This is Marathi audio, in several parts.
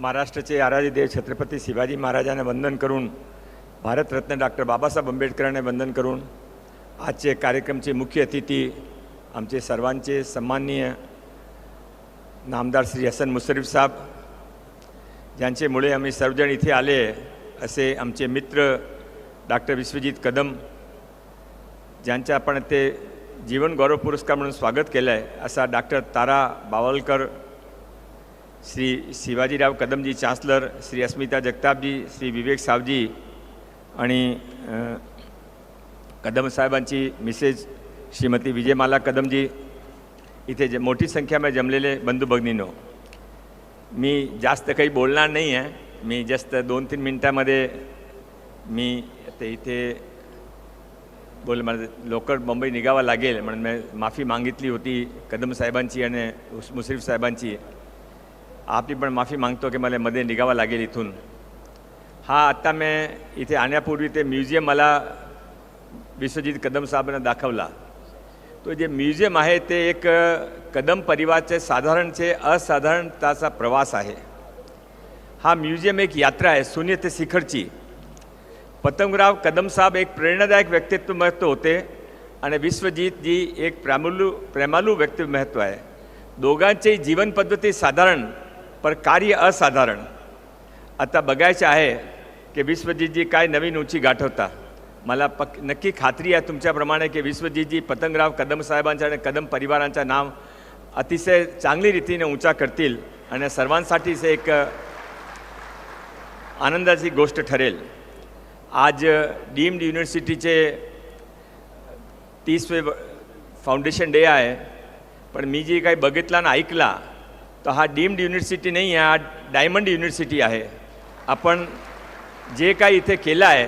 महाराष्ट्राचे आराध्य देव छत्रपती शिवाजी महाराजांना वंदन करून भारतरत्न डॉक्टर बाबासाहेब आंबेडकरांना वंदन करून आजचे कार्यक्रमचे मुख्य अतिथी आमचे सर्वांचे सन्माननीय नामदार श्री हसन मुशरीफ साहेब ज्यांच्यामुळे आम्ही सर्वजण इथे आले असे आमचे मित्र डॉक्टर विश्वजित कदम ज्यांच्या आपण ते जीवन गौरव पुरस्कार म्हणून स्वागत केलं आहे असा डॉक्टर तारा बावलकर श्री शिवाजीराव कदमजी चान्सलर श्री अस्मिता जगतापजी श्री विवेक सावजी आणि कदम साहेबांची मिसेस श्रीमती विजयमाला कदमजी इथे जे मोठी संख्यामध्ये जमलेले बंधू भगिनीनो मी जास्त काही बोलणार नाही आहे. मी जास्त दोन तीन मिनटामध्ये मी ते इथे बोल मला लवकर मुंबई निघावं लागेल म्हणून मी माफी मागितली होती कदम साहेबांची आणि उस- मुश्रीफ साहेबांची. आपली पण माफी मागतो हो की मला मध्ये निघावं लागेल इथून हा आत्ता मी इथे आणण्यापूर्वी ते म्युझियम मला विश्वजित कदम साहेबांना दाखवला। तो जे म्युझियम आहे ते एक कदम परिवारचे साधारणचे असाधारणताचा प्रवास आहे। हा म्युझियम एक यात्रा आहे शून्य ते शिखरची। पतंगराव कदम साहेब एक प्रेरणादायक व्यक्तित्व महत्त्व होते आणि विश्वजीतजी एक प्रेमालू प्रेमालू व्यक्तित्व आहे। दोघांची जीवन पद्धती साधारण पण कार्य असाधारण. आता बघायचं आहे की विश्वजीतजी काय नवीन उंची गाठवता. मला पक नक्की खात्री आहे तुमच्याप्रमाणे की विश्वजीतजी पतंगराव कदम साहेबांच्या आणि कदम परिवारांचं नाव अतिशय चांगली रीतीने उंचा करतील आणि सर्वांसाठीच एक आनंदाची गोष्ट ठरेल. आज डीम्ड युनिव्हर्सिटीचे तीसवे फाउंडेशन डे आहे. पण मी जे काही बघितला ना ऐकला तर हा डीम्ड युनिव्हर्सिटी नाही आहे हा डायमंड युनिव्हर्सिटी आहे. आपण जे काही इथे केलं आहे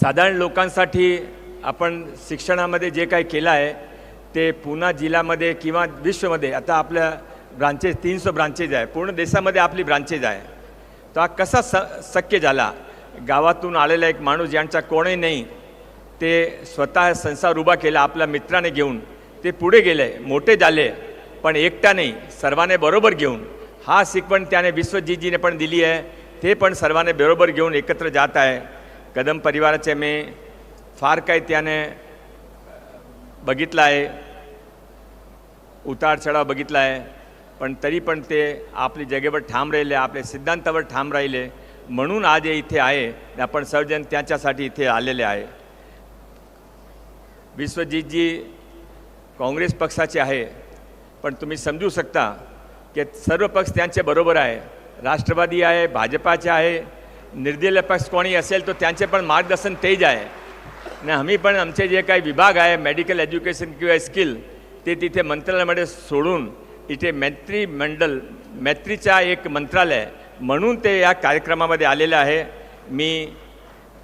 साधारण लोकांसाठी आपण शिक्षणामध्ये जे काही केलं आहे ते पुणे जिल्ह्यामध्ये किंवा विश्वमध्ये आता आपल्या ब्रांचेस तीनशे ब्रांचेस आहे पूर्ण देशामध्ये आपली ब्रांचेस आहे. तर हा कसा स शक्य झाला? गावातून आलेला एक माणूस ज्यांचा कोणही नाही ते स्वतः संसार उभा केला आपल्या मित्राने घेऊन ते पुढे गेले मोठे झाले. पण एकटा नाही सर्वांनी बरोबर घेऊन. हा शिकवण त्याने विश्वजीजीने पण दिली आहे. ते पण सर्वाने बरोबर घेऊन एकत्र जात आहे. कदम परिवाराचे मी फार काही त्याने बघितलं आहे. उतार चढाव बघितला आहे. पण तरी पण ते आपली जगेवर ठाम राहिले आपल्या सिद्धांतावर ठाम राहिले. म्हणून आज हे इथे आहे. आपण सर्वजण त्याच्यासाठी इथे आलेले आहे. विश्वजितजी काँग्रेस पक्षाचे आहे. पण तुम्ही समजू शकता की सर्व पक्ष त्यांच्या बरोबर आहे. राष्ट्रवादी आहे भाजपाचे आहे निर्दलीय पक्ष कोणी असेल तर त्यांचे पण मार्गदर्शन तेज आहे. आणि आम्ही पण आमचे जे काही विभाग आहे मेडिकल एज्युकेशन किंवा स्किल ते तिथे मंत्रालयामध्ये सोडून इथे मैत्रीमंडल मैत्रीचा एक मंत्रालय म्हणून ते या कार्यक्रमामध्ये आलेलं आहे. मी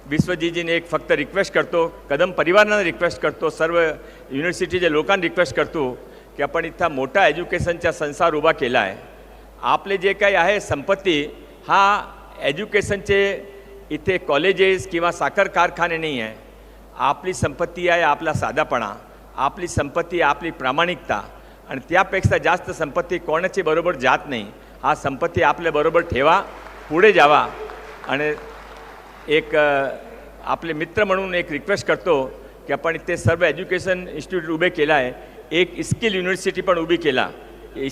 विश्वजीजीने एक फक्त रिक्वेस्ट करतो कदम परिवारांना रिक्वेस्ट करतो सर्व युनिव्हर्सिटीच्या लोकांना रिक्वेस्ट करतो. की आपण इथं मोठा एज्युकेशनचा संसार उभा केला आहे आपले जे काही आहे संपत्ती हा एज्युकेशनचे इथे कॉलेजेस किंवा साखर कारखाने नाही आहे आपली संपत्ती आहे आपला साधापणा. आपली संपत्ती आपली प्रामाणिकता. आणि त्यापेक्षा जास्त संपत्ती कोणाची बरोबर जात नाही. हा संपत्ती आपल्याबरोबर ठेवा पुढे जावा. आणि एक आपले मित्र म्हणून एक रिक्वेस्ट करतो की आपण इथे सर्व एज्युकेशन इन्स्टिट्यूट उभे केलं आहे एक स्किल युनिव्हर्सिटी पण उभी केला.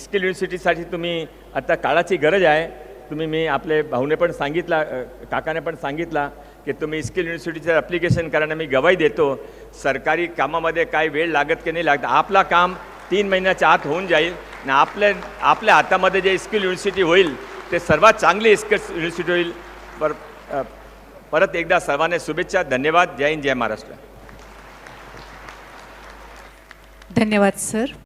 स्किल युनिव्हर्सिटीसाठी तुम्ही आता काळाची गरज आहे. तुम्ही मी आपले भाऊने पण सांगितला काकाने पण सांगितला की तुम्ही स्किल युनिव्हर्सिटीचं ॲप्लिकेशन करायला मी गवाही देतो. सरकारी कामामध्ये काय वेळ लागत की नाही लागत आपला काम तीन महिन्याच्या आत होऊन जाईल. आणि आपल्या आपल्या हातामध्ये जे स्किल युनिव्हर्सिटी होईल ते सर्वात चांगली स्किल युनिव्हर्सिटी होईल. पर परत एकदा सर्वांना शुभेच्छा धन्यवाद. जय हिंद जय महाराष्ट्र. धन्यवाद सर.